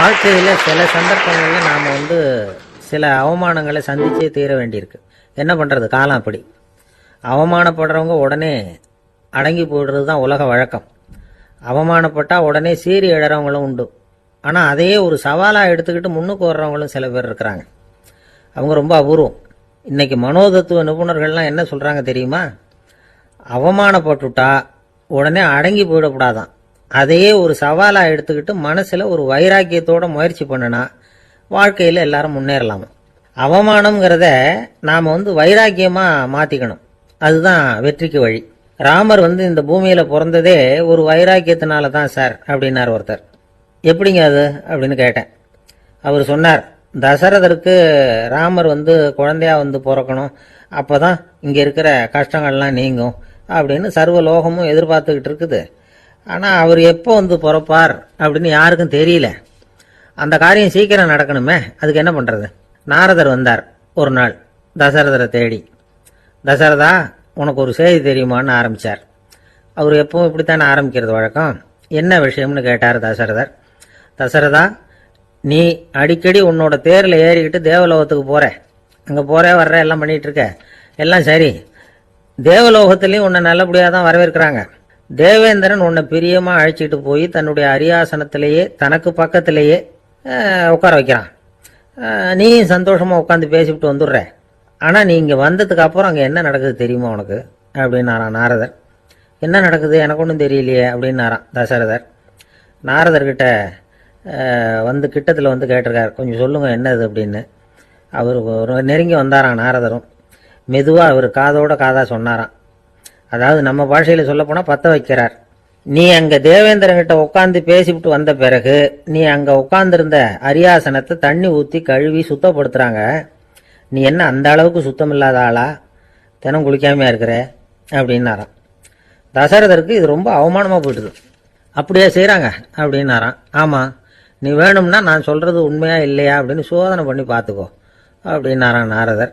வாழ்க்கையில் சில சந்தர்ப்பங்களில் நாம் வந்து சில அவமானங்களை சந்திச்சே தீர வேண்டியிருக்கு. என்ன பண்ணுறது காலம் அப்படி. அவமானப்படுறவங்க உடனே அடங்கி போயிடுறது தான் உலக வழக்கம். அவமானப்பட்டால் உடனே சீறி எழறவங்களும் உண்டு. ஆனால் அதையே ஒரு சவாலாக எடுத்துக்கிட்டு முன்னுக்கு வர்றவங்களும் சில பேர் இருக்கிறாங்க. அவங்க ரொம்ப அபூர்வம். இன்னைக்கு மனோதத்துவ நிபுணர்கள்லாம் என்ன சொல்கிறாங்க தெரியுமா? அவமானப்பட்டுட்டா உடனே அடங்கி போயிடக்கூடாதான். அதையே ஒரு சவாலாக எடுத்துக்கிட்டு மனசில் ஒரு வைராக்கியத்தோட முயற்சி பண்ணினா வாழ்க்கையில் எல்லாரும் முன்னேறலாம். அவமானம்ங்கிறத நாம் வந்து வைராக்கியமாக மாற்றிக்கணும் அதுதான் வெற்றிக்கு வழி. ராமர் வந்து இந்த பூமியில் பிறந்ததே ஒரு வைராக்கியத்தினால தான் சார் அப்படின்னார் ஒருத்தர். எப்படிங்க அது? அப்படின்னு கேட்டேன். அவர் சொன்னார் தசரதருக்கு ராமர் வந்து குழந்தையா வந்து பிறக்கணும். அப்போ தான் இங்கே இருக்கிற கஷ்டங்கள்லாம் நீங்கும். அப்படின்னு சர்வ லோகமும் எதிர்பார்த்துக்கிட்டு இருக்குது. ஆனால் அவர் எப்போ வந்து பிறப்பார் அப்படின்னு யாருக்கும் தெரியல. அந்த காரியம் சீக்கிரம் நடக்கணுமே. அதுக்கு என்ன பண்ணுறது நாரதர் வந்தார் ஒரு நாள் தசரதரை தேடி. தசரதா உனக்கு ஒரு செய்தி தெரியுமான்னு ஆரம்பிச்சார். அவர் எப்பவும் இப்படித்தானே ஆரம்பிக்கிறது வழக்கம்? என்ன விஷயம்னு கேட்டார் தசரதர். தசரதா நீ அடிக்கடி உன்னோட தேரில் ஏறிக்கிட்டு தேவலோகத்துக்கு போற. அங்கே போகிற வர்ற எல்லாம் பண்ணிகிட்ருக்க எல்லாம் சரி. தேவலோகத்துலேயும் உன்னை நல்லபடியாக தான் வரவேற்கிறாங்க. தேவேந்திரன் உன்னை பிரியமா அழைச்சிட்டு போய் தன்னுடைய அரியாசனத்திலேயே தனக்கு பக்கத்திலேயே உட்கார வைக்கிறான். நீயும் சந்தோஷமா உட்காந்து பேசிவிட்டு வந்துடுற. ஆனால் நீ இங்க வந்ததுக்கு அப்புறம் அங்கே என்ன நடக்குது தெரியுமா உனக்கு? அப்படின்னாராம் நாரதர். என்ன நடக்குது? எனக்கு ஒன்றும் தெரியலையே அப்படின்னாரான் தசரதர். நாரதர்கிட்ட வந்து கிட்டத்தில் வந்து கேட்டிருக்கார். கொஞ்சம் சொல்லுங்கள் என்னது அப்படின்னு. அவர் ஒரு நெருங்கி வந்தாரான் நாரதரும். மெதுவாக அவர் காதோட காதாக சொன்னாராம். அதாவது நம்ம பாஷையில் சொல்லப்போனால் பற்ற வைக்கிறார். நீ அங்கே தேவேந்திரங்கிட்ட உட்காந்து பேசிவிட்டு வந்த பிறகு நீ அங்கே உட்காந்துருந்த அரியாசனத்தை தண்ணி ஊற்றி கழுவி சுத்தப்படுத்துகிறாங்க நீ என்ன அந்த அளவுக்கு சுத்தம் இல்லாத ஆளா? தினம் குளிக்காமையாக இருக்கிற? அப்படின்னாராம். தசரதருக்கு இது ரொம்ப அவமானமாக போயிடுது அப்படியே செய்கிறாங்க அப்படின்னாராம். ஆமாம் நீ வேணும்னா நான் சொல்கிறது உண்மையாக இல்லையா அப்படின்னு சோதனை பண்ணி பார்த்துக்கோ அப்படின்னாராம் நாரதர்.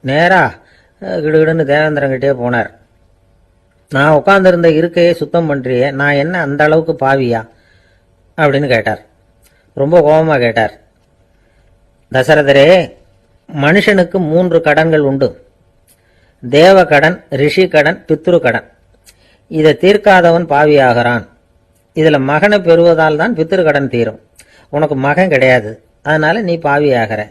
நேராக கிடுகிடுன்னு தேவேந்திரங்கிட்டே போனார். நான் உட்காந்துருந்த இருக்கையை சுத்தம் பண்ணுறியே நான் என்ன அந்த அளவுக்கு பாவியா? அப்படின்னு கேட்டார். ரொம்ப கோபமாக கேட்டார். தசரதரே மனுஷனுக்கு மூன்று கடன்கள் உண்டு. தேவ கடன் ரிஷி கடன் பித்ரு கடன் இதை தீர்க்காதவன் பாவியாகிறான். இதில் மகனை பெறுவதால் தான் பித்ரு கடன் தீரும். உனக்கு மகன் கிடையாது. அதனால நீ பாவியாகிற.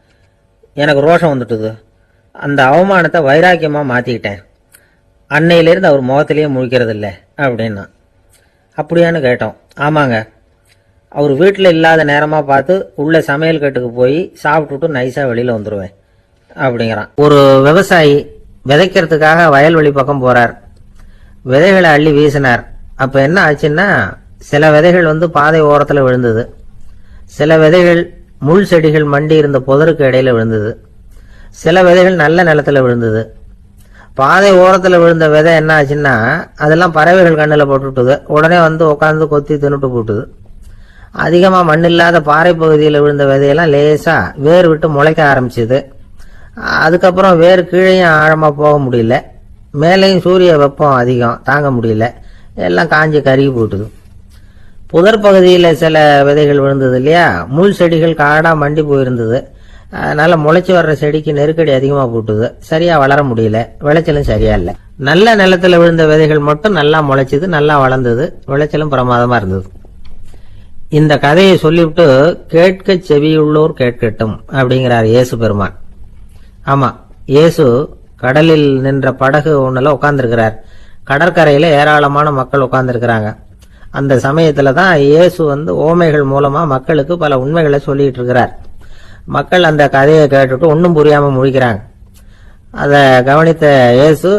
எனக்கு ரோஷம் வந்துட்டுது. அந்த அவமானத்தை வைராக்கியமாக மாற்றிக்கிட்டேன் அன்னையிலேருந்து அவர் முகத்திலேயே முழிக்கிறது இல்லை அப்படின்னா. அப்படியான்னு கேட்டோம். ஆமாங்க. அவர் வீட்டில் இல்லாத நேரமாக பார்த்து உள்ளே சமையல் கட்டுக்கு போய் சாப்பிட்டுட்டு நைஸாக வெளியில் வந்துடுவேன் அப்படிங்கிறான். ஒரு விவசாயி விதைக்கிறதுக்காக வயல்வெளி பக்கம் போகிறார் விதைகளை அள்ளி வீசினார். அப்போ என்ன ஆச்சுன்னா சில விதைகள் வந்து பாதை ஓரத்தில் விழுந்தது. சில விதைகள் முள் செடிகள் மண்டி இருந்த புதருக்கு இடையில விழுந்தது. சில விதைகள் நல்ல நிலத்துல விழுந்தது. பாதை ஓரத்தில் விழுந்த விதை என்ன ஆச்சுன்னா அதெல்லாம் பறவைகள் கண்ணில் போட்டுட்டுது உடனே வந்து உட்காந்து கொத்தி தின்னுட்டு போட்டுது. அதிகமாக மண் இல்லாத பாறை பகுதியில் விழுந்த விதையெல்லாம் லேசாக வேர் விட்டு முளைக்க ஆரம்பிச்சுது. அதுக்கப்புறம் வேர் கீழேயும் ஆழமாக போக முடியல. மேலேயும் சூரிய வெப்பம் அதிகம் தாங்க முடியல. எல்லாம் காஞ்சி கருகி போட்டுது. புதர் பகுதியில் சில விதைகள் விழுந்தது இல்லையா? முள் செடிகள் காடாக மண்டி போயிருந்தது. அதனால் முளைச்சி வர்ற செடிக்கு நெருக்கடி அதிகமாக போட்டுது. சரியாக வளர முடியல. விளைச்சலும் சரியா இல்லை. நல்ல நிலத்தில் விழுந்த விதைகள் மட்டும் நல்லா முளைச்சிது நல்லா வளர்ந்தது. விளைச்சலும் பிரமாதமாக இருந்தது. இந்த கதையை சொல்லிவிட்டு கேட்க செவியுள்ளோர் கேட்கட்டும் அப்படிங்கிறார் இயேசு பெருமான். ஆமாம் இயேசு கடலில் நின்ற படகு ஒன்றில் உட்காந்துருக்கிறார் கடற்கரையில் ஏராளமான மக்கள் உட்காந்துருக்கிறாங்க அந்த சமயத்தில் தான் இயேசு வந்து ஓமைகள் மூலமாக மக்களுக்கு பல உண்மைகளை சொல்லிட்டு இருக்கிறார். மக்கள் அந்த கதையை கேட்டுட்டு ஒன்றும் புரியாமல் முழிக்கிறாங்க. அதை கவனித்த இயேசு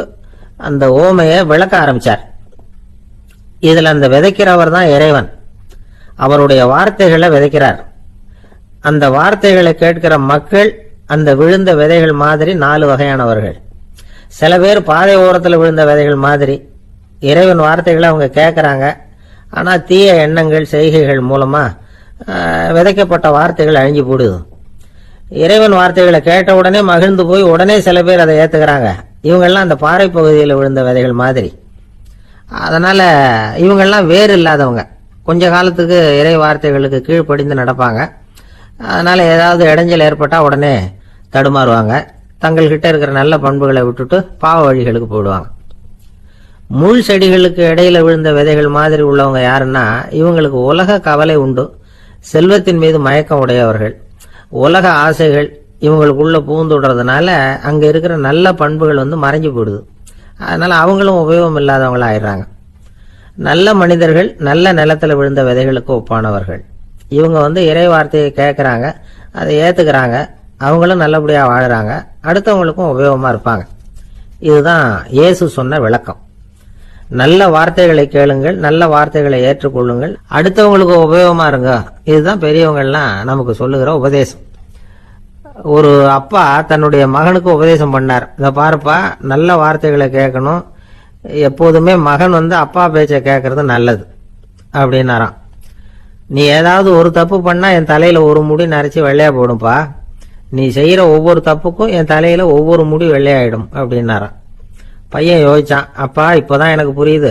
அந்த ஓமையை விளக்க ஆரம்பிச்சார். இதில் அந்த விதைக்கிறவர் தான் இறைவன். அவருடைய வார்த்தைகளை விதைக்கிறார். அந்த வார்த்தைகளை கேட்கிற மக்கள் அந்த விழுந்த விதைகள் மாதிரி நாலு வகையானவர்கள். சில பேர் பாதை ஓரத்தில் விழுந்த விதைகள் மாதிரி இறைவன் வார்த்தைகளை அவங்க கேட்குறாங்க ஆனால் தீய எண்ணங்கள் செய்கைகள் மூலமாக விதைக்கப்பட்ட வார்த்தைகள் அழிஞ்சு போடுது. இறைவன் வார்த்தைகளை கேட்ட உடனே மகிழ்ந்து போய் உடனே சில பேர் அதை ஏற்றுக்கிறாங்க இவங்கெல்லாம் அந்த பாறை பகுதியில் விழுந்த விதைகள் மாதிரி. அதனால் இவங்கெல்லாம் வேறு இல்லாதவங்க. கொஞ்ச காலத்துக்கு இறை வார்த்தைகளுக்கு கீழ்ப்படிந்து நடப்பாங்க. அதனால் ஏதாவது இடைஞ்சல் ஏற்பட்டால் உடனே தடுமாறுவாங்க. தங்கள்கிட்ட இருக்கிற நல்ல பண்புகளை விட்டுட்டு பாவ வழிகளுக்கு போயிடுவாங்க. முள் செடிகளுக்கு இடையில விழுந்த விதைகள் மாதிரி உள்ளவங்க யாருன்னா இவங்களுக்கு உலக கவலை உண்டு. செல்வத்தின் மீது மயக்கம் உடையவர்கள். உலக ஆசைகள் இவங்களுக்குள்ள பூந்துடுறதுனால அங்க இருக்கிற நல்ல பண்புகள் வந்து மறைஞ்சு போயிடுது. அதனால அவங்களும் உபயோகம் இல்லாதவங்களா ஆயிடுறாங்க நல்ல மனிதர்கள் நல்ல நிலத்துல விழுந்த விதைகளுக்கு ஒப்பானவர்கள். இவங்க வந்து இறை வார்த்தையை கேட்கறாங்க அதை ஏத்துக்கிறாங்க அவங்களும் நல்லபடியா வாழ்கிறாங்க அடுத்தவங்களுக்கும் உபயோகமா இருப்பாங்க. இதுதான் இயேசு சொன்ன விளக்கம். நல்ல வார்த்தைகளை கேளுங்கள் நல்ல வார்த்தைகளை ஏற்றுக்கொள்ளுங்கள். அடுத்தவங்களுக்கு உபயோகமா இருங்க. இதுதான் பெரியவங்கள்லாம் நமக்கு சொல்லுகிற உபதேசம். ஒரு அப்பா தன்னுடைய மகனுக்கு உபதேசம் பண்ணார். இதை பாருப்பா நல்ல வார்த்தைகளை கேட்கணும். எப்போதுமே மகன் வந்து அப்பா பேச்சை கேட்கறது நல்லது அப்படின்னாராம். நீ ஏதாவது ஒரு தப்பு பண்ணால் என் தலையில் ஒரு முடி நரைச்சி வெள்ளையாக போடும்பா. நீ செய்கிற ஒவ்வொரு தப்புக்கும் என் தலையில் ஒவ்வொரு முடி வெள்ளையாயிடும் அப்படின்னாராம். பையன் யோசிச்சான் அப்பா இப்போதான் எனக்கு புரியுது.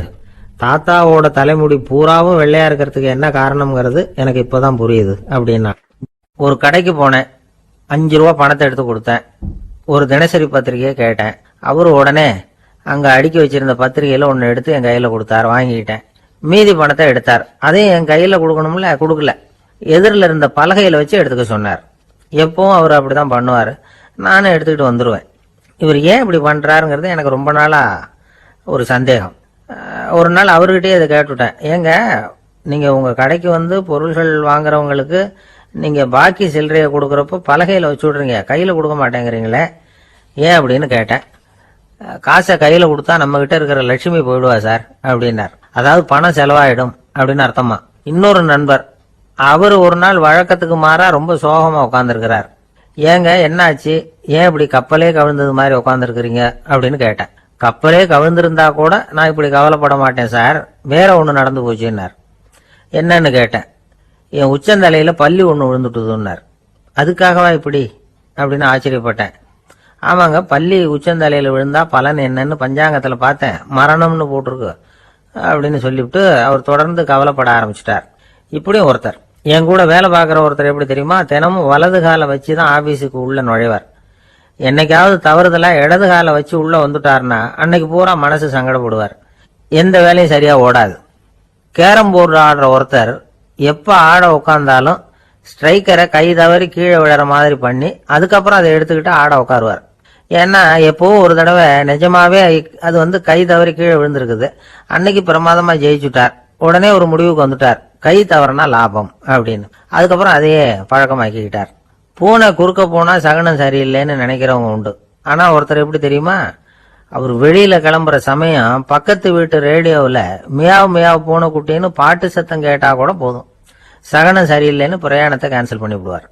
தாத்தாவோட தலைமுடி பூராவும் வெள்ளையா இருக்கிறதுக்கு என்ன காரணம்ங்கிறது எனக்கு இப்போதான் புரியுது அப்படின்னா ஒரு கடைக்கு போனேன். அஞ்சு ரூபா பணத்தை எடுத்து கொடுத்தேன். ஒரு தினசரி பத்திரிகையை கேட்டேன். அவர் உடனே அங்கே அடுக்கி வச்சிருந்த பத்திரிகையில ஒன்று எடுத்து என் கையில் கொடுத்தார் வாங்கிக்கிட்டேன். மீதி பணத்தை எடுத்தார். அதையும் என் கையில் கொடுக்கணும்ல கொடுக்கல. எதிரில் இருந்த பலகையில் வச்சு எடுத்துக்க சொன்னார். எப்பவும் அவர் அப்படிதான் பண்ணுவார். நானும் எடுத்துக்கிட்டு வந்துடுவேன் இவர் ஏன் இப்படி பண்ணுறாருங்கிறது எனக்கு ரொம்ப நாளாக ஒரு சந்தேகம். ஒரு நாள் அவர்கிட்டயே இதை கேட்டுவிட்டேன் ஏங்க நீங்கள் உங்கள் கடைக்கு வந்து பொருள்கள் வாங்குறவங்களுக்கு நீங்கள் பாக்கி சில்லறையை கொடுக்குறப்போ பலகையில் வச்சு விட்றீங்க. கையில் கொடுக்க மாட்டேங்கிறீங்களே. ஏன் அப்படின்னு கேட்டேன். காசை கையில் கொடுத்தா நம்மக்கிட்ட இருக்கிற லட்சுமி போயிடுவா சார் அப்படின்னார். அதாவது பணம் செலவாயிடும் அப்படின்னு அர்த்தமா. இன்னொரு நண்பர் அவர் ஒரு நாள் வழக்கத்துக்கு மாறா ரொம்ப சோகமாக உட்காந்துருக்கிறார் ஏங்க என்னாச்சு? ஏன் இப்படி கப்பலே கவிழ்ந்தது மாதிரி உட்காந்துருக்குறீங்க அப்படின்னு கேட்டேன். கப்பலே கவிழ்ந்திருந்தா கூட நான் இப்படி கவலைப்பட மாட்டேன் சார். வேற ஒன்று நடந்து போச்சுன்னார். என்னன்னு கேட்டேன். என் உச்சந்தலையில் பள்ளி ஒன்று விழுந்துட்டுதுன்னார். அதுக்காகவா இப்படி? அப்படின்னு ஆச்சரியப்பட்டேன். ஆமாங்க பள்ளி உச்சந்தலையில் விழுந்தா பலன் என்னன்னு பஞ்சாங்கத்தில் பார்த்தேன். மரணம்னு போட்டிருக்கு. அப்படின்னு சொல்லிவிட்டு அவர் தொடர்ந்து கவலைப்பட ஆரம்பிச்சிட்டார். இப்படியும் ஒருத்தர். என் கூட வேலை பார்க்குற ஒருத்தர் எப்படி தெரியுமா? தினமும் வலது காலை வச்சு தான் ஆஃபீஸுக்கு உள்ளே நுழைவார். என்னைக்காவது தவறுதலாக இடது காலை வச்சு உள்ளே வந்துட்டாருன்னா அன்னைக்கு பூரா மனசு சங்கடப்படுவார். எந்த வேலையும் சரியாக ஓடாது. கேரம் போர்டு ஆடுற ஒருத்தர் எப்போ ஆட உட்காந்தாலும் ஸ்ட்ரைக்கரை கை தவறி கீழே விழற மாதிரி பண்ணி அதுக்கப்புறம் அதை எடுத்துக்கிட்டு ஆட உட்காருவார் ஏன்னா எப்போ ஒரு தடவை நிஜமாவே அது வந்து கை தவறி கீழே விழுந்திருக்குது. அன்னைக்கு பிரமாதமாக ஜெயிச்சுட்டார். உடனே ஒரு முடிவுக்கு வந்துட்டார். கை தவறுனா லாபம் அப்படின்னு. அதுக்கப்புறம் அதையே பழக்கமாக்கிக்கிட்டார். பூனை குறுக்க போனால் சகனம் சரியில்லைன்னு நினைக்கிறவங்க உண்டு. ஆனால் ஒருத்தர் எப்படி தெரியுமா? அவர் வெளியில் கிளம்புற சமயம் பக்கத்து வீட்டு ரேடியோவில் மியாவ் மியாவ் பூனை குட்டின்னு பாட்டு சத்தம் கேட்டால் கூட போதும். சகனம் சரியில்லைன்னு பிரயாணத்தை கேன்சல் பண்ணிவிடுவார்.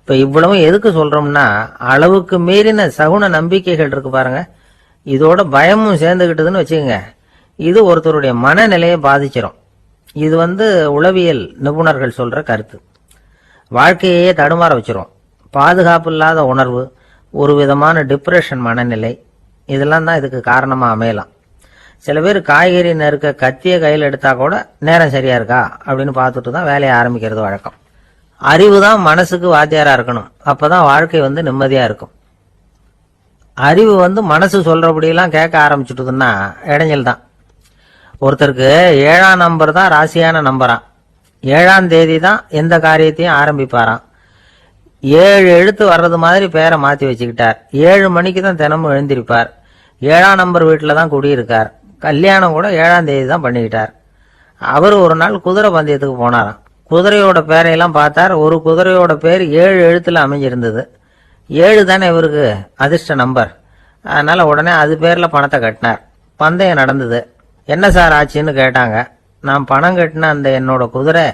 இப்போ இவ்வளவும் இவ்வளவு எதுக்கு சொல்கிறோம்னா அளவுக்கு மீறின சகுன நம்பிக்கைகள் இருக்கு பாருங்க. இதோட பயமும் சேர்ந்துக்கிட்டதுன்னு வச்சுக்கோங்க. இது ஒருத்தருடைய மனநிலையை பாதிச்சிரும். இது வந்து உளவியல் நிபுணர்கள் சொல்கிற கருத்து. வாழ்க்கையே தடுமாற வச்சிரும். பாதுகாப்பு இல்லாத உணர்வு ஒரு விதமான டிப்ரெஷன் மனநிலை இதெல்லாம் தான் இதுக்கு காரணமாக அமையலாம். சில பேர் காய்கறி நறுக்க கத்திய கையில் எடுத்தால் கூட நேரம் சரியா இருக்கா? அப்படின்னு பார்த்துட்டு தான் வேலையை ஆரம்பிக்கிறது வழக்கம். அறிவு தான் மனசுக்கு வாத்தியாராக இருக்கணும். அப்போ தான் வாழ்க்கை வந்து நிம்மதியாக இருக்கும். அறிவு வந்து மனசு சொல்கிறபடியெல்லாம் கேட்க ஆரம்பிச்சுட்டுதுன்னா இடைஞ்சல் தான். ஒருத்தருக்கு ஏழாம் நம்பர் தான் ராசியான நம்பரான் ஏழாம் தேதி தான் எந்த காரியத்தையும் ஆரம்பிப்பாராம். ஏழு எழுத்து வர்றது மாதிரி பேரை மாற்றி வச்சுக்கிட்டார். ஏழு மணிக்கு தான் தினமும் எழுந்திருப்பார். ஏழாம் நம்பர் வீட்டில் தான் குடியிருக்கார். கல்யாணம் கூட ஏழாம் தேதி தான் பண்ணிக்கிட்டார். அவர் ஒரு நாள் குதிரை பந்தயத்துக்கு போனாராம். குதிரையோட பேரையெல்லாம் பார்த்தார். ஒரு குதிரையோட பேர் ஏழு எழுத்தில் அமைஞ்சிருந்தது. ஏழு தானே இவருக்கு அதிர்ஷ்ட நம்பர். அதனால் உடனே அது பேரில் பணத்தை கட்டினார். பந்தயம் நடந்தது. என்ன சார் ஆச்சுன்னு கேட்டாங்க. நான் பணம் கட்டின அந்த என்னோட குதிரை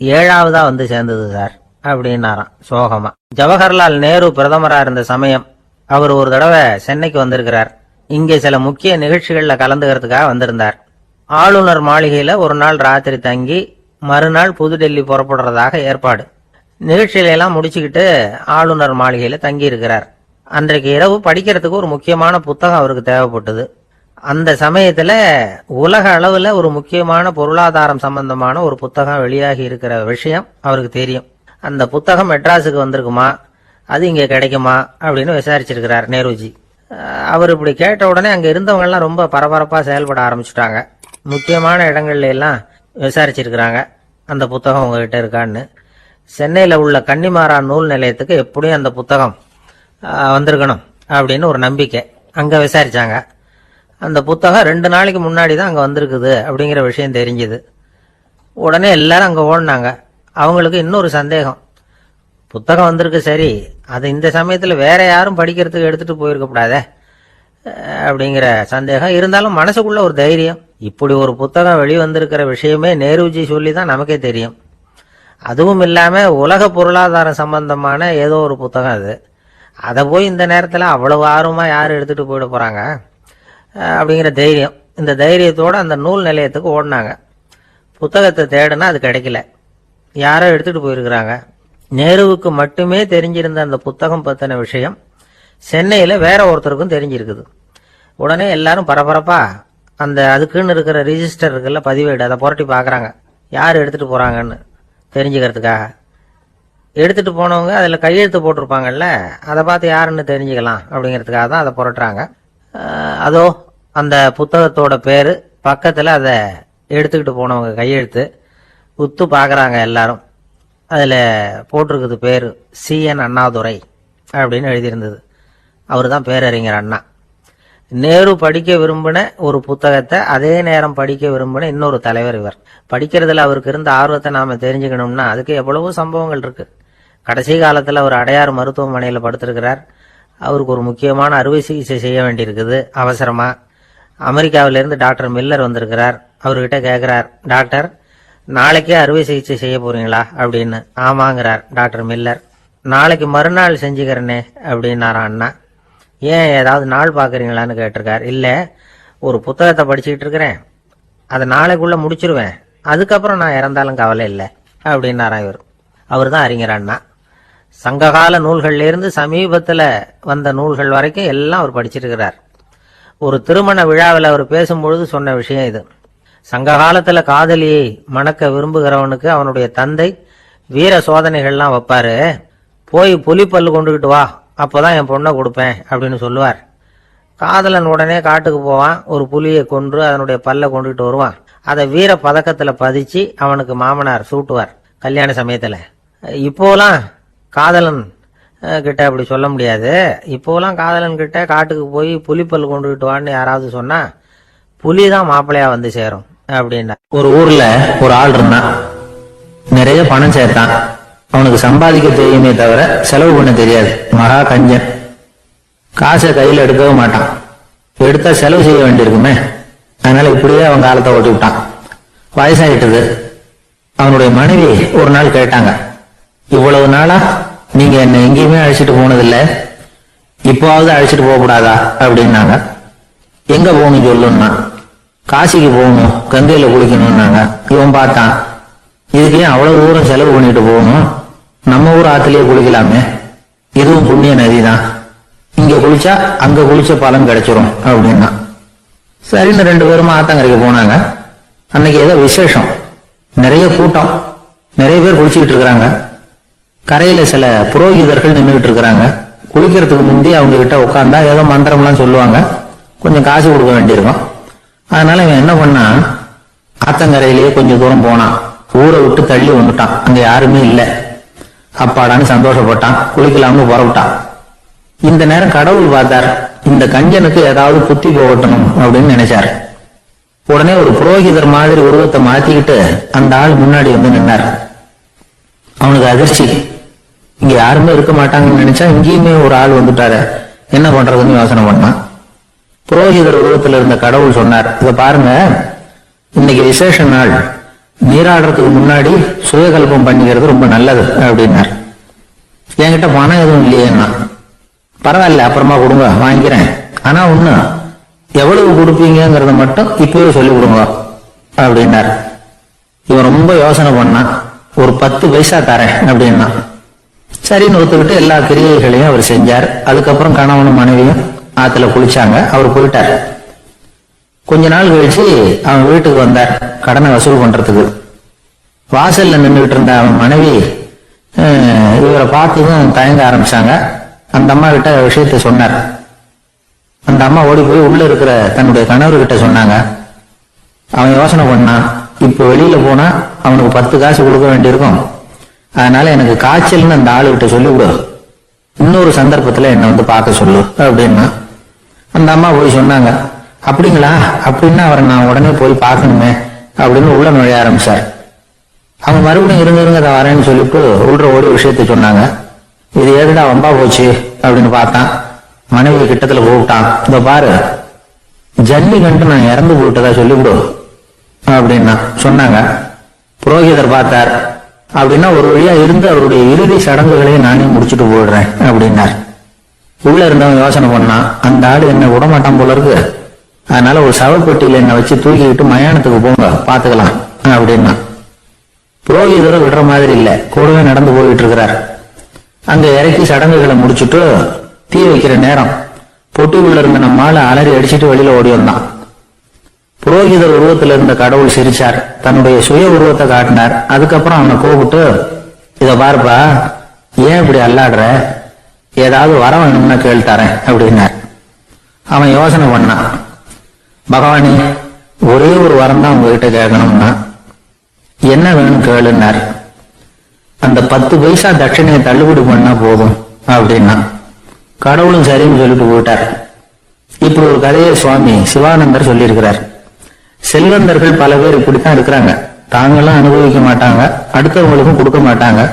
ஏழாவதா வந்து சேர்ந்தது சார் அப்படின்னாராம் சோகமா. ஜவஹர்லால் நேரு பிரதமரா இருந்த சமயம் அவர் ஒரு தடவை சென்னைக்கு வந்திருக்கிறார். இங்கே சில முக்கிய நிகழ்ச்சிகளில் கலந்துக்கிறதுக்காக வந்திருந்தார். ஆளுநர் மாளிகையில ஒரு நாள் ராத்திரி தங்கி மறுநாள் புதுடெல்லி புறப்படுறதாக ஏற்பாடு. நிகழ்ச்சிகளை எல்லாம் முடிச்சுக்கிட்டு ஆளுநர் மாளிகையில தங்கி இருக்கிறார் அன்றைக்கு இரவு படிக்கிறதுக்கு ஒரு முக்கியமான புத்தகம் அவருக்கு தேவைப்பட்டது. அந்த சமயத்துல உலக அளவுல ஒரு முக்கியமான பொருளாதாரம் சம்பந்தமான ஒரு புத்தகம் வெளியாகி இருக்கிற விஷயம் அவருக்கு தெரியும். அந்த புத்தகம் மெட்ராஸுக்கு வந்திருக்குமா? அது இங்கே கிடைக்குமா? அப்படின்னு விசாரிச்சிருக்கிறார் நேருஜி. அவர் இப்படி கேட்ட உடனே அங்கே இருந்தவங்கெல்லாம் ரொம்ப பரபரப்பாக செயல்பட ஆரம்பிச்சுட்டாங்க. முக்கியமான இடங்கள்ல எல்லாம் விசாரிச்சிருக்கிறாங்க. அந்த புத்தகம் உங்ககிட்ட இருக்கான்னு. சென்னையில் உள்ள கன்னிமாரா நூல் நிலையத்துக்கு எப்படியும் அந்த புத்தகம் வந்திருக்கணும் அப்படின்னு ஒரு நம்பிக்கை அங்கே விசாரித்தாங்க அந்த புத்தகம் ரெண்டு நாளைக்கு முன்னாடி தான் அங்கே வந்திருக்குது அப்படிங்கிற விஷயம் தெரிஞ்சுது. உடனே எல்லாரும் அங்கே ஓடினாங்க. அவங்களுக்கு இன்னொரு சந்தேகம். புத்தகம் வந்திருக்கு சரி. அது இந்த சமயத்தில் வேற யாரும் படிக்கிறதுக்கு எடுத்துகிட்டு போயிருக்கக்கூடாதே அப்படிங்கிற சந்தேகம். இருந்தாலும் மனசுக்குள்ள ஒரு தைரியம். இப்படி ஒரு புத்தகம் வெளிவந்திருக்கிற விஷயமே நேருஜி சொல்லி தான் நமக்கே தெரியும். அதுவும் இல்லாமல் உலக பொருளாதாரம் சம்பந்தமான ஏதோ ஒரு புத்தகம் அது. அதை போய் இந்த நேரத்தில் அவ்வளவு ஆர்வமாக யார் எடுத்துகிட்டு போயிட போகிறாங்க அப்படிங்கிற தைரியம். இந்த தைரியத்தோடு அந்த நூல் நிலையத்துக்கு ஓடினாங்க. புத்தகத்தை தேடுனா அது கிடைக்கல. யாரோ எடுத்துகிட்டு போயிருக்கிறாங்க. நேருவுக்கு மட்டுமே தெரிஞ்சிருந்த அந்த புத்தகம் பற்றின விஷயம் சென்னையில் வேற ஒருத்தருக்கும் தெரிஞ்சிருக்குது. உடனே எல்லாரும் பரபரப்பாக அந்த அதுக்குன்னு இருக்கிற ரிஜிஸ்டர் இருக்குல்ல பதிவேடு அதை புரட்டி பார்க்குறாங்க. யார் எடுத்துகிட்டு போகிறாங்கன்னு தெரிஞ்சுக்கிறதுக்காக. எடுத்துகிட்டு போனவங்க அதில் கையெழுத்து போட்டிருப்பாங்கல்ல அதை பார்த்து யாருன்னு தெரிஞ்சுக்கலாம் அப்படிங்கிறதுக்காக தான் அதை புரட்டுறாங்க. அதோ அந்த புத்தகத்தோட பேர். பக்கத்தில் அதை எடுத்துக்கிட்டு போனவங்க கையெழுத்து. உத்து பார்க்குறாங்க எல்லாரும். அதில் போட்டிருக்குது பேர் சிஎன் அண்ணாதுரை அப்படின்னு எழுதியிருந்தது. அவர் தான் பேரறிஞர் அண்ணா. நேரு படிக்க விரும்பின ஒரு புத்தகத்தை அதே நேரம் படிக்க விரும்பின இன்னொரு தலைவர் இவர். படிக்கிறதுல அவருக்கு இருந்த ஆர்வத்தை நாம் தெரிஞ்சுக்கணும்னா அதுக்கு எவ்வளவோ சம்பவங்கள் இருக்கு. கடைசி காலத்தில் அவர் அடையாறு மருத்துவமனையில் படுத்திருக்கிறார். அவருக்கு ஒரு முக்கியமான அறுவை சிகிச்சை செய்ய வேண்டியிருக்குது. அவசரமாக அமெரிக்காவிலேருந்து டாக்டர் மில்லர் வந்திருக்கிறார். அவர்கிட்ட கேட்குறார் டாக்டர் நாளைக்கே அறுவை சிகிச்சை செய்ய போகிறீங்களா அப்படின்னு. ஆமாங்கிறார் டாக்டர் மில்லர். நாளைக்கு மறுநாள் செஞ்சுக்கிறேனே அப்படின்னாராம் அண்ணா. ஏன் ஏதாவது நாள் பார்க்குறீங்களான்னு கேட்டிருக்கார். இல்லை ஒரு புத்தகத்தை படிச்சுக்கிட்டு இருக்கிறேன். அதை நாளைக்குள்ளே முடிச்சிருவேன். அதுக்கப்புறம் நான் இறந்தாலும் கவலை இல்லை அப்படின்னாரான் இவர். அவர் தான் அறிஞர் அண்ணா. சங்ககால நூல்கள்லேருந்து சமீபத்தில் வந்த நூல்கள் வரைக்கும் எல்லாம் அவர் படிச்சிருக்கிறார். ஒரு திருமண விழாவில் அவர் பேசும்பொழுது சொன்ன விஷயம் இது. சங்க காலத்தில் காதலியை மணக்க விரும்புகிறவனுக்கு அவனுடைய தந்தை வீர சோதனைகள்லாம் வைப்பாரு. போய் புலிப்பல்லு கொண்டுகிட்டு வா அப்போதான் என் பொண்ணை கொடுப்பேன் அப்படின்னு சொல்லுவார். காதலன் உடனே காட்டுக்கு போவான் ஒரு புலியை கொன்று அதனுடைய பல்ல கொண்டுகிட்டு வருவான். அதை வீர பதக்கத்தில் பதிச்சு அவனுக்கு மாமனார் சூட்டுவார் கல்யாண சமயத்தில். இப்போலாம் காதலன் கிட்ட அப்படி சொல்ல முடியாது. இப்போலாம் காதலன் கிட்ட காட்டுக்கு போய் புலிப்பல் கொண்டுகிட்டு வான்னு யாராவது சொன்னா புலி தான் மாப்பிள்ளையா வந்து சேரும் அப்படின்னா. ஒரு ஊர்ல ஒரு ஆள் இருந்தான் நிறைய பணம் சேர்த்தான். அவனுக்கு சம்பாதிக்க தெரியுமே தவிர செலவு பண்ண தெரியாது. மகா கஞ்சன். காசை கையில் எடுக்கவும் மாட்டான். எடுத்தா செலவு செய்ய வேண்டியிருக்குமே. அதனால இப்படியே அவன் காலத்தை ஓட்டி விட்டான் வயசாயிட்டது. அவனுடைய மனைவி ஒரு நாள் கேட்டாங்க இவ்வளவு நாளா நீங்க என்ன எங்கேயுமே அழைச்சிட்டு போனதில்ல. இப்போவாவது அழைச்சிட்டு போக கூடாதா அப்படின்னாங்க. எங்க போகணும் சொல்லுன்னா காசிக்கு போகணும் கங்கையில குளிக்கணும்னாங்க. இவன் பார்த்தான் இதுக்கு ஏன் அவ்வளவு தூரம் செலவு பண்ணிட்டு போகணும். நம்ம ஊர் ஆத்துலயே குளிக்கலாமே. இதுவும் புண்ணிய நதி தான் இங்க குளிச்சா அங்க குளிச்ச பலன் கிடைச்சிரும் அப்படின்னா. சரின்னு ரெண்டு பேரும் ஆத்தங்கரைக்கு போனாங்க. அன்னைக்கு ஏதோ விசேஷம். நிறைய கூட்டம். நிறைய பேர் குளிச்சுக்கிட்டு இருக்கிறாங்க. கரையில சில புரோகிதர்கள் நின்றுகிட்டு இருக்கிறாங்க குளிக்கிறதுக்கு முந்தி அவங்க கிட்ட உட்காந்தா ஏதோ மந்திரம்லாம் சொல்லுவாங்க. கொஞ்சம் காசு கொடுக்க வேண்டியிருக்கும். அதனால இவன் என்ன பண்ணா ஆத்தங்கரையிலேயே கொஞ்சம் தூரம் போனான் ஊரை விட்டு தள்ளி வந்துட்டான். அங்க யாருமே இல்லை. அப்பாடான்னு சந்தோஷப்பட்டான். குளிக்கலாம்னு புறப்பட்டான். இந்த நேரம் கடவுள் பார்த்தார் இந்த கஞ்சனுக்கு ஏதாவது புத்தி போகட்டணும் அப்படின்னு நினைச்சாரு. உடனே ஒரு புரோகிதர் மாதிரி உருவத்தை மாத்திக்கிட்டு அந்த ஆள் முன்னாடி வந்து நின்னார். அவனுக்கு அதிர்ச்சி. இங்க யாருமே இருக்க மாட்டாங்கன்னு நினைச்சா இங்கேயுமே ஒரு ஆள் வந்துட்டாரு. என்ன பண்றதுன்னு யோசனை பண்ணான் புரோகிதர் உருவத்தில் இருந்த கடவுள் சொன்னார். இதை பாருங்க. இன்னைக்கு விசேஷ நாள். நீராடுறதுக்கு முன்னாடி சுயகல்பம் பண்ணிக்கிறது ரொம்ப நல்லது அப்படின்னார். என்கிட்ட பணம் எதுவும் இல்லையேன்னா. பரவாயில்ல அப்புறமா கொடுங்க வாங்கிக்கிறேன். ஆனா ஒண்ணு எவ்வளவு கொடுப்பீங்கங்கிறத மட்டும் இப்பவே சொல்லி கொடுங்க அப்படின்னார். இவன் ரொம்ப யோசனை பண்ணான் ஒரு பத்து பைசா தரேன் அப்படின்னா. சரின்னு ஒத்துக்கிட்டு எல்லா கிரியைகளையும் அவர் செஞ்சார். அதுக்கப்புறம் கணவனும் மனைவியும் ஆத்துல குளிச்சாங்க. அவர் போயிட்டார். கொஞ்ச நாள் கழிச்சு அவன் வீட்டுக்கு வந்தார். கடனை வசூல் பண்றதுக்கு. வாசல்ல நின்றுகிட்டு இருந்த அவன் மனைவி இவரை பார்த்ததும் தயங்க ஆரம்பிச்சாங்க. அந்த அம்மா கிட்ட விஷயத்த சொன்னார். அந்த அம்மா ஓடி போய் உள்ள இருக்கிற தன்னுடைய கணவர்கிட்ட சொன்னாங்க. அவன் யோசனை பண்ணான். இப்போ வெளியில போனா அவனுக்கு பத்து காசு கொடுக்க வேண்டியிருக்கும். அதனால எனக்கு காய்ச்சல்னு அந்த ஆளுகிட்ட சொல்லிவிடு. இன்னொரு சந்தர்ப்பத்துல என்னை வந்து பார்க்க சொல்லு அப்படின்னா. அந்த அம்மா போய் சொன்னாங்க அப்படிங்களா? அப்படின்னா அவரை நான் உடனே போய் பார்க்கணுமே அப்படின்னு உள்ள நுழைய ஆரம்பிச்சார். அவங்க மறுபடியும் இருங்க இருங்க அதை வரேன்னு சொல்லிட்டு உள்ள ஓடி விஷயத்த சொன்னாங்க. இது ஏதுடா வம்பா போச்சு? அப்படின்னு பார்த்தான். மனைவி கிட்டத்துல கூப்பிட்டான் இந்த பாரு ஜல்லி கண்டு நான் இறந்து போயிட்டதா சொல்லிவிடு அப்படின்னா சொன்னாங்க. புரோகிதர் பார்த்தார் அப்படின்னா ஒரு வழியா இருந்து அவருடைய இறுதி சடங்குகளையும் நானே முடிச்சுட்டு போயிடுறேன் அப்படின்னார். உள்ள இருந்தவன் யோசனை பண்ணான் அந்த ஆடு என்ன விடமாட்டான் போல இருக்கு. அதனால ஒரு சவப்பெட்டியில என்னை வச்சு தூக்கிக்கிட்டு மயானத்துக்கு போங்க பாத்துக்கலாம் அப்படின்னா. புரோகிதரும் விடுற மாதிரி இல்ல கூடவே நடந்து போயிட்டு இருக்கிறார். அங்க இறக்கி சடங்குகளை முடிச்சுட்டு தீ வைக்கிற நேரம். பொட்டிக்குள்ள இருந்த நம்மால அலறி அடிச்சிட்டு வெளியில ஓடி வந்தான். புரோகிதர் உருவத்தில் இருந்த கடவுள் சிரிச்சார். தன்னுடைய சுய உருவத்தை காட்டினார். அதுக்கப்புறம் அவனை கூப்பிட்டு இத பாருப்பா ஏன் இப்படி அல்லாடுற? ஏதாவது வர வேணும்னா கேள் அப்படின்னார். அவன் யோசனை பண்ணான். பகவானே ஒரே ஒரு வரம் தான் உங்ககிட்ட கேட்கணும்னா என்ன வேணும் கேளுன்னார். அந்த பத்து பைசா தட்சணையை தள்ளுபடி பண்ணா போதும் அப்படின்னா. கடவுளும் சரின்னு சொல்லிட்டு போயிட்டார். இப்படி ஒரு கதையை சுவாமி சிவானந்தர் சொல்லியிருக்கிறார். செல்வந்தர்கள் பல பேர் இப்படித்தான் இருக்கிறாங்க. தாங்களும் அனுபவிக்க மாட்டாங்க. அடுத்தவங்களுக்கும் கொடுக்க மாட்டாங்க.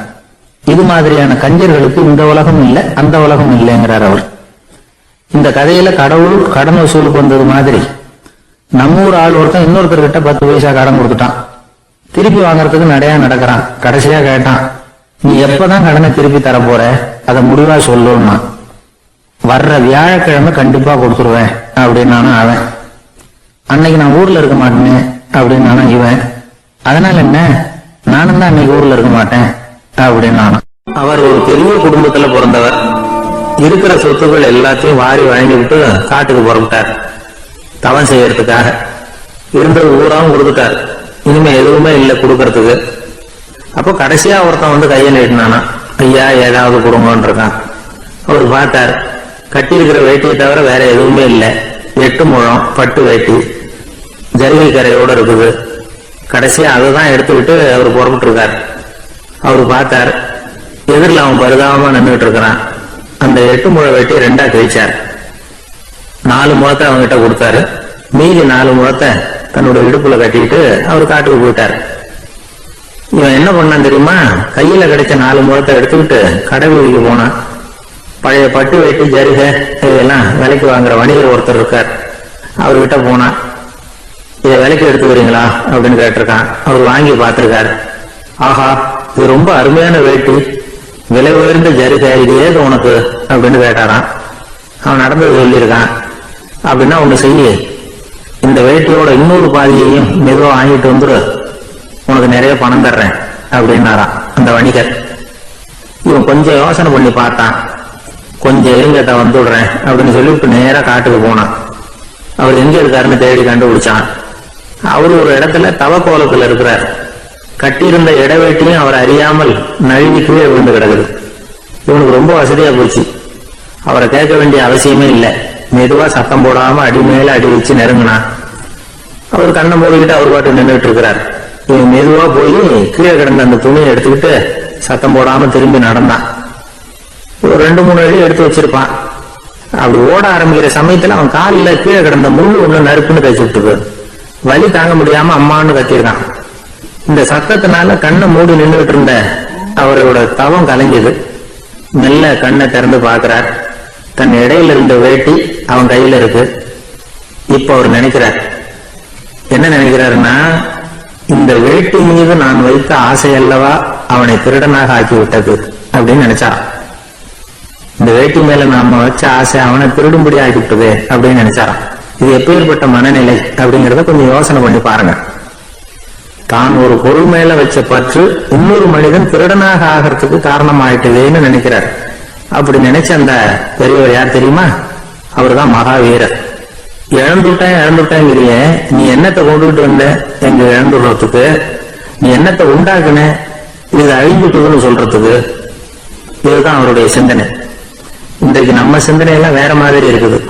இது மாதிரியான கஞ்சர்களுக்கு இந்த உலகம் இல்லை அந்த உலகம் இல்லைங்கிறார் அவர். இந்த கதையில கடவுள் கடன் வசூலுக்கு வந்தது மாதிரி. நம்ம ஊர் ஆள் ஒருத்தன் இன்னொருத்தர்கிட்ட பத்து பைசா கடன் கொடுத்துட்டான். திருப்பி வாங்குறதுக்கு நடையா நடக்கிறான். கடைசியா கேட்டான் நீ எப்பதான் கடனை திருப்பி தர போற? அதை முடிவா சொல்லுன்னா வர்ற வியாழக்கிழமை கண்டிப்பா கொடுத்துருவேன். அப்படின்னு அவன் அன்னைக்கு நான் ஊர்ல இருக்க மாட்டேனே அப்படின்னு இவன். அதனால என்ன? நானும் தான் அன்னைக்கு ஊர்ல இருக்க மாட்டேன் அப்படின்னு அவர் ஒரு பெரிய குடும்பத்துல பிறந்தவர். இருக்கிற சொத்துக்கள் எல்லாத்தையும் வாரி வழங்கிவிட்டு காட்டுக்கு புறப்பட்டார். தவம் செய்யறதுக்காக. இருந்தது ஊராவும் கொடுத்துட்டார். இனிமே எதுவுமே இல்லை கொடுக்கறதுக்கு. அப்போ கடைசியா ஒருத்தன் வந்து கையை நீட்டினானா? ஐயா ஏதாவது கொடுங்கன்னு இருக்கான். அவர் பார்த்தார். கட்டி இருக்கிற வேட்டியை தவிர வேற எதுவுமே இல்லை. எட்டு முழம் பட்டு வேட்டி. ஜரிகை கரையோடு இருக்குது. கடைசியாக அதை தான் எடுத்துக்கிட்டு அவர் புறப்பட்டு இருக்கார் அவர் பார்த்தார். எதிரில் அவன் பரிதாபமாக நின்றுட்டு இருக்கிறான். அந்த எட்டு முழை வெட்டி ரெண்டா கழிச்சார். நாலு முழத்தை அவங்ககிட்ட கொடுத்தாரு. மீதி நாலு முழத்தை தன்னோட இடுப்புல கட்டிக்கிட்டு அவர் காட்டுக்கு போயிட்டார். இவன் என்ன பண்ணான் தெரியுமா? கையில கிடைச்ச நாலு முழத்தை எடுத்துக்கிட்டு கடை போனான். பழைய பட்டு வெட்டி ஜரிகை இதெல்லாம் விலைக்கு வாங்குற வணிகர் ஒருத்தர் இருக்கார். அவர்கிட்ட போனான். இதை விலைக்கு எடுத்துக்கிறீங்களா அப்படின்னு கேட்டிருக்கான். அவர் வாங்கி பார்த்திருக்காரு. ஆஹா இது ரொம்ப அருமையான வேட்டி விலை உயர்ந்த ஜரிகை இது ஏது உனக்கு? அப்படின்னு கேட்டாராம். அவன் நடந்தது சொல்லியிருக்கான். அப்படின்னா ஒன்று செய்ய. இந்த வேட்டியோட இன்னொரு பாதியையும் மெதுவாக வாங்கிட்டு வந்துரு. உனக்கு நிறைய பணம் தர்றேன் அப்படின்னாராம் அந்த வணிகர். இவன் கொஞ்சம் யோசனை பண்ணி பார்த்தான். கொஞ்சம் இருங்கட்ட வந்துடுறேன் அப்படின்னு சொல்லிவிட்டு நேராக காட்டுக்கு போனான். அவர் எங்க இருக்காருன்னு தேடி கண்டுபிடிச்சான். அவர் ஒரு இடத்துல தவ கோலத்துல இருக்கிறார். கட்டியிருந்த இடவேட்டியும் அவர் அறியாமல் நழுவி கீழே விழுந்து கிடக்குது. இவனுக்கு ரொம்ப வசதியா போச்சு. அவரை கேட்க வேண்டிய அவசியமே இல்லை. மெதுவா சத்தம் போடாம அடி மேல அடி வச்சு நெருங்கினா. அவர் கண்ணை மூடிக்கிட்டு அவர் பாட்டு நின்றுட்டு இருக்கிறார். இவன் மெதுவா போய் கீழே கிடந்த அந்த துணியை எடுத்துக்கிட்டு சத்தம் போடாம திரும்பி நடந்தான். ஒரு ரெண்டு மூணு அடி எடுத்து வச்சிருப்பான். அப்படி ஓட ஆரம்பிக்கிற சமயத்துல அவன் காலில் கீழே கிடந்த முள்ளு ஒண்ணு நறுப்புன்னு தைச்சு விட்டுது வலி தாங்க முடியாம அம்மான்னு கத்திருக்கான். இந்த சத்தத்தினால கண்ணை மூடி நின்றுட்டு இருந்த அவரோட தவம் கலைஞ்சது மெல்ல கண்ணை திறந்து பார்க்கிறார். தன் இடையில இருந்த வேட்டி அவன் கையில இருக்கு. இப்ப அவர் நினைக்கிறார். என்ன நினைக்கிறாருன்னா இந்த வேட்டி மீது நான் வைத்த ஆசை அல்லவா அவனை திருடனாக ஆக்கி விட்டது அப்படின்னு நினைச்சா. இந்த வேட்டி மேல நாம வச்ச ஆசை அவனை திருடும்படி ஆகிவிட்டது அப்படின்னு நினைச்சாரான் இது எப்பேற்பட்ட மனநிலை அப்படிங்கறத கொஞ்சம் யோசனை பண்ணி பாருங்க. தான் ஒரு பொருள் மேல வச்ச பற்று இன்னொரு மனிதன் திருடனாக ஆகிறதுக்கு காரணம் ஆயிட்டதேன்னு நினைக்கிறார். அப்படி நினைச்ச அந்த பெரியவர் யார் தெரியுமா? அவர்தான் மகாவீரர். இழந்துட்டேன் இழந்துட்டேங்கிறிய நீ என்னத்தை கொண்டுகிட்டு வந்த? எங்க இழந்துடுறதுக்கு. நீ என்னத்தை உண்டாக்குன? இது அழிஞ்சுட்டுதுன்னு சொல்றதுக்கு. இதுதான் அவருடைய சிந்தனை. இன்றைக்கு நம்ம சிந்தனை எல்லாம் வேற மாதிரி இருக்குது.